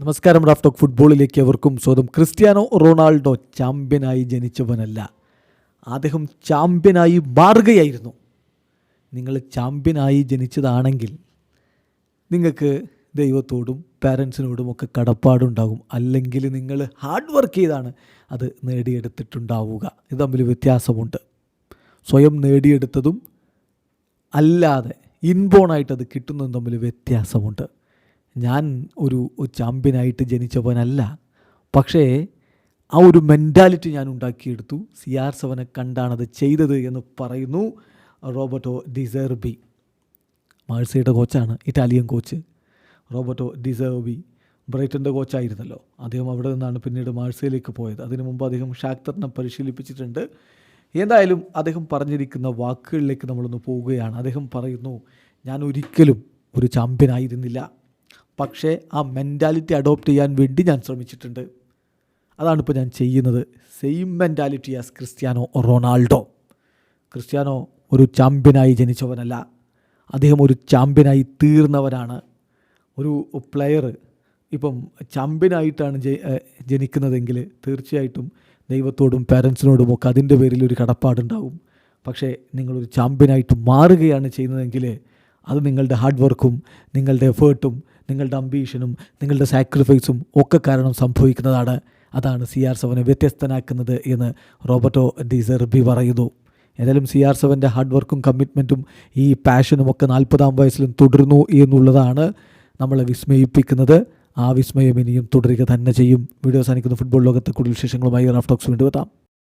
നമസ്കാരം Raf talk ഫുട്ബോളിലേക്ക് അവർക്കും സ്വന്തം ക്രിസ്ത്യാനോ റൊണാൾഡോ ചാമ്പ്യനായി ജനിച്ചവനല്ല. അദ്ദേഹം ചാമ്പ്യനായി മാറുകയായിരുന്നു. നിങ്ങൾ ചാമ്പ്യനായി ജനിച്ചതാണെങ്കിൽ നിങ്ങൾക്ക് ദൈവത്തോടും പാരൻസിനോടും ഒക്കെ കടപ്പാടുണ്ടാകും. അല്ലെങ്കിൽ നിങ്ങൾ ഹാർഡ് വർക്ക് ചെയ്താണ് അത് നേടിയെടുത്തിട്ടുണ്ടാവുക. ഇത് തമ്മിൽ വ്യത്യാസമുണ്ട്. സ്വയം നേടിയെടുത്തതും അല്ലാതെ ഇൻബോണായിട്ട് അത് കിട്ടുന്നതും തമ്മിൽ വ്യത്യാസമുണ്ട്. ഞാൻ ഒരു ചാമ്പ്യനായിട്ട് ജനിച്ചവനല്ല. പക്ഷേ ആ ഒരു മെന്റാലിറ്റി ഞാൻ ഉണ്ടാക്കിയെടുത്തു. സി ആർ സെവനെ കണ്ടാണത് ചെയ്തത് എന്ന് പറയുന്നു റോബർട്ടോ ഡിസേർബി മാഴ്സയുടെ കോച്ചാണ് Italian coach. Roberto De Zerbi ബ്രൈറ്റന്റെ കോച്ചായിരുന്നല്ലോ. അദ്ദേഹം അവിടെ നിന്നാണ് പിന്നീട് മാഴ്സയിലേക്ക് പോയത്. അതിനു മുമ്പ് അദ്ദേഹം ഷാക്തറിനെ പരിശീലിപ്പിച്ചിട്ടുണ്ട്. എന്തായാലും അദ്ദേഹം പറഞ്ഞിരിക്കുന്ന വാക്കുകളിലേക്ക് നമ്മളൊന്ന് പോവുകയാണ്. അദ്ദേഹം പറയുന്നു ഞാൻ ഒരിക്കലും ഒരു ചാമ്പ്യൻ ആയിരുന്നില്ല പക്ഷേ ആ മെന്റാലിറ്റി അഡോപ്റ്റ് ചെയ്യാൻ വേണ്ടി ഞാൻ ശ്രമിച്ചിട്ടുണ്ട്. അതാണ് ഇപ്പോൾ ഞാൻ ചെയ്യുന്നത്. Same mentality as Cristiano Ronaldo. Cristiano ഒരു ചാമ്പ്യനായി ജനിച്ചവനല്ല. അദ്ദേഹം ഒരു ചാമ്പ്യനായി തീർന്നവനാണ്. ഒരു പ്ലെയർ ഇപ്പം ചാമ്പ്യനായിട്ടാണ് ജനിക്കുന്നതെങ്കിൽ തീർച്ചയായിട്ടും ദൈവത്തോടും പേരൻസിനോടും ഒക്കെ അതിന്റെ പേരിൽ ഒരു കടപ്പാടുണ്ടാവും. പക്ഷേ നിങ്ങളൊരു ചാമ്പ്യനായിട്ട് മാറുകയാണ് ചെയ്യുന്നതെങ്കിൽ അത് നിങ്ങളുടെ ഹാർഡ് വർക്കും നിങ്ങളുടെ എഫേർട്ടും നിങ്ങളുടെ അംബീഷനും നിങ്ങളുടെ സാക്രിഫൈസും ഒക്കെ കാരണം സംഭവിക്കുന്നതാണ്. അതാണ് സി ആർ സെവനെ വ്യത്യസ്തനാക്കുന്നത് എന്ന് റോബർട്ടോ ഡിസെർബി പറയുന്നു. ഏതായാലും സി ആർ സെവന്റെ ഹാർഡ് വർക്കും കമ്മിറ്റ്മെന്റും ഈ പാഷനും ഒക്കെ നാൽപ്പതാം വയസ്സിലും തുടരുന്നു എന്നുള്ളതാണ് നമ്മളെ വിസ്മയിപ്പിക്കുന്നത്. ആ വിസ്മയം ഇനിയും തുടരുക തന്നെ ചെയ്യും. വീഡിയോ സാധിക്കുന്ന ഫുട്ബോൾ ലോകത്തെ കൂടുതൽ വിശേഷങ്ങളുമായി റാഫ്റ്റോക്സ് വീണ്ടും എത്താം.